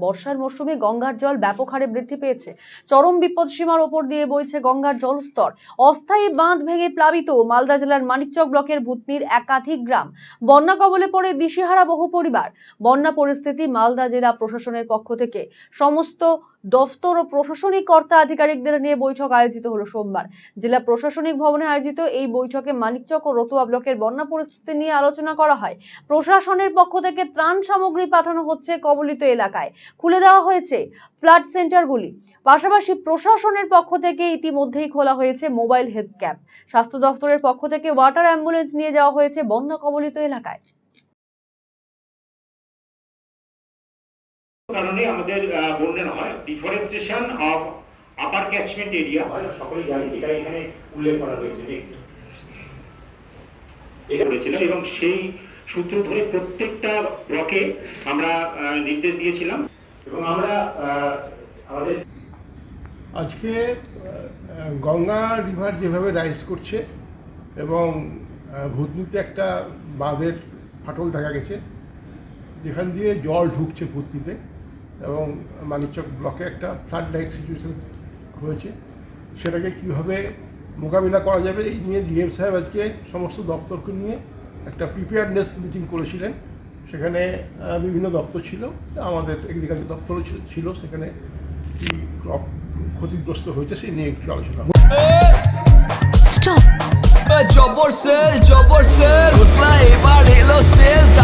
বর্ষার মরশুমে গঙ্গার জল ব্যাপক হারে বৃদ্ধি পেয়েছে। চরম বিপদ সীমার ওপর দিয়ে বইছে গঙ্গার জলস্তর। অস্থায়ী বাঁধ ভেঙে প্লাবিত মালদা জেলার মানিকচক ব্লকের ভূতনির একাধিক গ্রাম। বন্যা কবলে পড়ে দিশেহারা বহু পরিবার। বন্যা পরিস্থিতি মালদা জেলা প্রশাসনের পক্ষ থেকে সমস্ত দফতর ও প্রশাসনিক কর্তা আধিকারিকদের নিয়ে বৈঠক আয়োজিত হলো সোমবার। জেলা প্রশাসনিক ভবনে আয়োজিত এই বৈঠকে মানিকচক ও রতুয়া ব্লকের বন্যা পরিস্থিতি নিয়ে আলোচনা করা হয়। প্রশাসনের পক্ষ থেকে ত্রাণ সামগ্রী পাঠানো হচ্ছে কবলিত এলাকায়। খুলে দেওয়া হয়েছে ফ্লাড সেন্টারগুলি। পাশাপাশি প্রশাসনের পক্ষ থেকে ইতিমধ্যেই খোলা হয়েছে মোবাইল হেলথ ক্যাম্প। স্বাস্থ্য দফতরের পক্ষ থেকে ওয়াটার অ্যাম্বুলেন্স নিয়ে যাওয়া হয়েছে বন্যা কবলিত এলাকায়। কারণে আমাদের আহ, বন্যা হয়। Deforestation of upper catchment area হয় সকলেই জানি এটা এখানে উল্লেখ করা হয়েছে। এটা করেছিলাম এবং সেই সূত্র ধরে প্রত্যেকটা ব্লকে আমরা নির্দেশ দিয়েছিলাম। এবং আমরা আমাদের আজকে গঙ্গা রিভার যেভাবে রাইজ করছে এবং ভূতনিতে একটা বাঁধের ফাটল দেখা গেছে যেখান দিয়ে জল ঢুকছে ভূতনিতে। এবং মানিকচক ব্লকে একটা ফ্লাড লাইট সিচুয়েশন হয়েছে। সেটাকে কীভাবে মোকাবিলা করা যাবে এই নিয়ে ডিএম সাহেব আজকে সমস্ত দপ্তরকে নিয়ে একটা প্রিপেয়ারনেস মিটিং করেছিলেন। সেখানে বিভিন্ন দপ্তর ছিল আমাদের এগ্রিকালচার দপ্তরও ছিল- সেখানে কি ক্রপ ক্ষতিগ্রস্ত হয়েছে সেই নিয়ে একটু আলোচনা হলো। স্টপ জবর সেল জবর সেল এবার এলো সেল